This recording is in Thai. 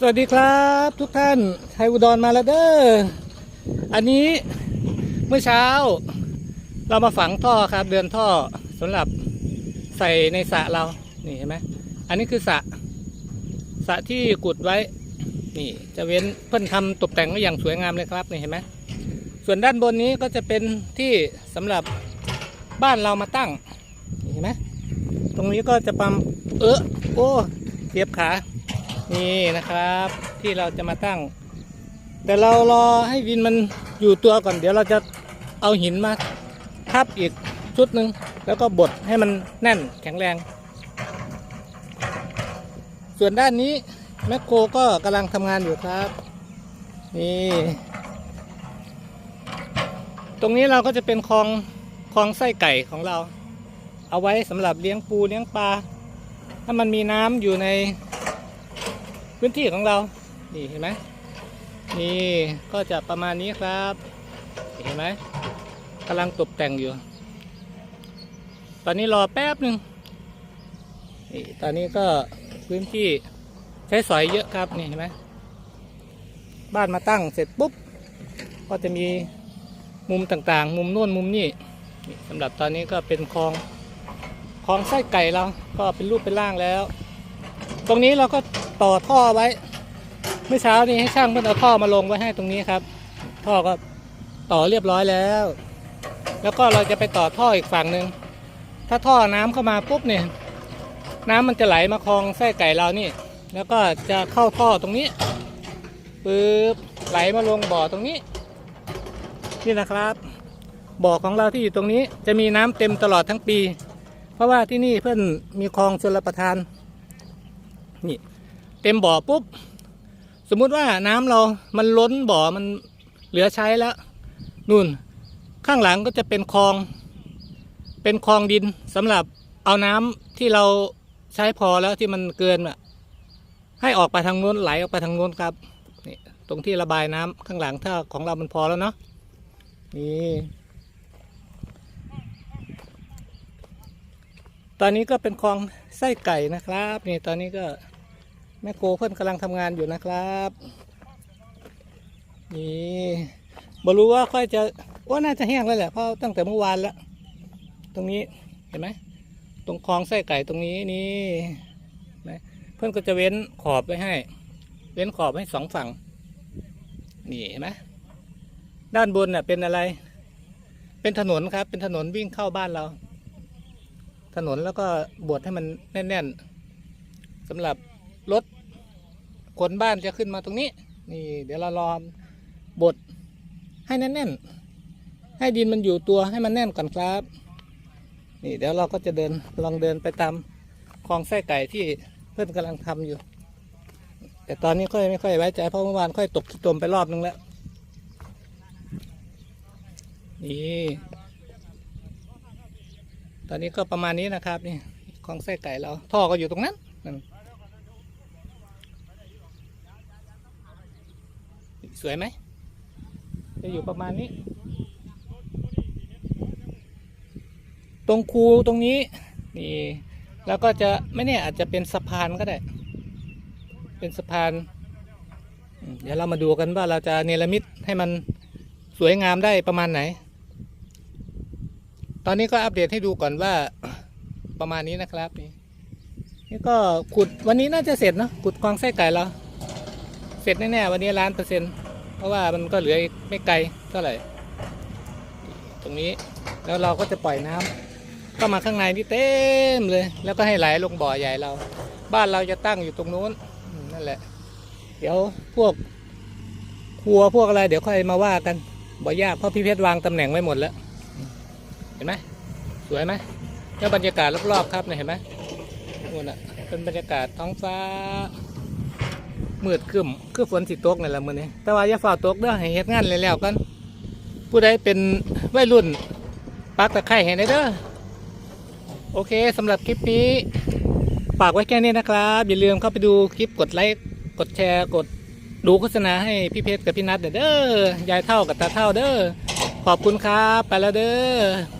สวัสดีครับทุกท่านไทยอุดรมาแล้วเด้อ อันนี้เมื่อเช้า เรามาฝังท่อครับ เดือนท่อสำหรับใส่ในสระเรา นี่เห็นไหมอันนี้คือสระสระที่กุดไว้ นี่ จะเว้นเพิ่นทำตกแต่งไว้อย่างสวยงามเลยครับนี่เห็นไหมส่วนด้านบนนี้ก็จะเป็นที่สำหรับบ้านเรามาตั้งเห็นไหมตรงนี้ก็จะปั๊มเออโอ้เสียบขา นี่นะครับที่เราจะมาตั้ง แต่เรารอให้วินมันอยู่ตัวก่อน เดี๋ยวเราจะเอาหินมาทับอีกชุดหนึ่งแล้วก็บดให้มันแน่นแข็งแรง ส่วนด้านนี้แมคโครก็กำลังทำงานอยู่ครับ นี่ตรงนี้เราก็จะเป็นคลองคลองไส้ไก่ของเรา เอาไว้สำหรับเลี้ยงปูเลี้ยงปลาถ้ามันมีน้ำอยู่ใน พื้นที่ของเรา นี่เห็นไหมนี่ก็จะประมาณนี้ครับ เห็นไหมกำลังตกแต่งอยู่ ตอนนี้รอแป๊บหนึ่งนี่ตอนนี้ก็พื้นที่ใช้สอยเยอะครับนี่เห็นไหมบ้านมาตั้งเสร็จปุ๊บ ก็จะมีมุมต่างๆ มุมโน่นมุมนี่นี่สำหรับตอนนี้ก็เป็นคลองคลองไส้ไก่เราก็เป็นรูปเป็นร่างแล้ว ตรงนี้เราก็ ต่อท่อไว้ เมื่อเช้านี้ให้ช่างเพิ่นเอาท่อมาลงไว้ให้ตรงนี้ครับ ท่อก็ต่อเรียบร้อยแล้ว แล้วก็เราจะไปต่อท่ออีกฝั่งหนึ่งถ้าท่อน้ำเข้ามาปุ๊บเนี่ย น้ำมันจะไหลมาคลองไส้ไก่เรานี่ แล้วก็จะเข้าท่อตรงนี้ปึ๊บไหลมาลงบ่อตรงนี้ นี่นะครับ บ่อของเราที่อยู่ตรงนี้จะมีน้ำเต็มตลอดทั้งปี เพราะว่าที่นี่เพื่อนมีคลองชลประทานนี่ เต็มบ่อปุ๊บ สมมุติว่าน้ำเรามันล้นบ่อมันเหลือใช้แล้วนู่นข้างหลังก็จะเป็นคลอง เป็นคลองดินสำหรับเอาน้ำที่เราใช้พอแล้วที่มันเกินอะให้ออกไปทางโน้นไหลออกไปทางโน้นครับนี่ตรงที่ระบายน้ำข้างหลังถ้าของเรามันพอแล้วเนาะนี่ตอนนี้ก็เป็นคลองไส้ไก่นะครับ นี่ตอนนี้ก็ แม่โกเพื่อนกำลังทำงานอยู่นะครับนี่บรู้ว่าค่อยจะว่าน่าจะแห้งแล้วแหละเพราะตั้งแต่เมื่อวานแล้ว ตรงนี้เห็นไหมตรงคลองไส้ไก่ตรงนี้นี่เห็นไหมเพื่อนก็จะเว้นขอบไว้ให้ เว้นขอบให้สองฝั่ง นี่เห็นไหมด้านบนเน่ะเป็นอะไร เป็นถนนครับ เป็นถนนวิ่งเข้าบ้านเรา ถนนแล้วก็บดให้มันแน่นๆสำหรับ รถขนบ้านจะขึ้นมาตรงนี้ นี่ เดี๋ยวเรารอบดให้แน่นๆ ให้ดินมันอยู่ตัวให้มันแน่นก่อนครับ นี่เดี๋ยวเราก็จะเดินลองเดินไปตามคลองไส้ไก่ที่เพื่อนกำลังทำอยู่ แต่ตอนนี้ค่อยไม่ค่อยไว้ใจเพราะเมื่อวานค่อยตกขี้ตมไปรอบนึงแล้ว นี่ตอนนี้ก็ประมาณนี้นะครับ นี่คลองไส้ไก่เราท่อก็อยู่ตรงนั้นนั่น สวยไหม จะอยู่ประมาณนี้ ตรงคูตรงนี้นี่แล้วก็จะไม่แน่อาจจะเป็นสะพานก็ได้ เป็นสะพาน เดี๋ยวเรามาดูกันว่าเราจะเนรมิตให้มันสวยงามได้ประมาณไหน ตอนนี้ก็อัปเดตให้ดูก่อนว่าประมาณนี้นะครับนี่นี่ก็ขุดวันนี้น่าจะเสร็จเนอะขุดคลองไส้ไก่เรา เสร็จแน่ๆวันนี้ล้านเปอร์เซ็นต์ เพราะว่ามันก็เหลือไม่ไกลเท่าไหร่ ตรงนี้แล้วเราก็จะปล่อยน้ำเข้ามาข้างในนี่เต็มเลย แล้วก็ให้ไหลลงบ่อใหญ่เรา บ้านเราจะตั้งอยู่ตรงนู้นนั่นแหละ เดี๋ยวพวกครัวพวกอะไร เดี๋ยวค่อยมาว่ากันบ่ยากเพราะพี่เพชรวางตำแหน่งไว้หมดแล้ว เห็นไหมสวยไหมแล้วบรรยากาศรอบๆครับเนี่ยเห็นไหมนู่นอะเป็นบรรยากาศท้องฟ้า มืดครึ้มคือฝนสิตกนี่แหละมื้อนี้ แต่ว่าอย่าฝ่าตกเด้อให้เฮ็ดงานแล้วๆกันผู้ใดเป็นวัยรุ่นปักตะไคร้ให้ได้เด้อโอเคสำหรับคลิปนี้ฝากไว้แค่นี้นะครับ อย่าลืมเข้าไปดูคลิปกดไลค์กดแชร์กดดูโฆษณาให้พี่เพชรกับพี่นัทเด้อยายเท่ากับตาเท่าเด้อขอบคุณครับ ไปแล้วเด้อ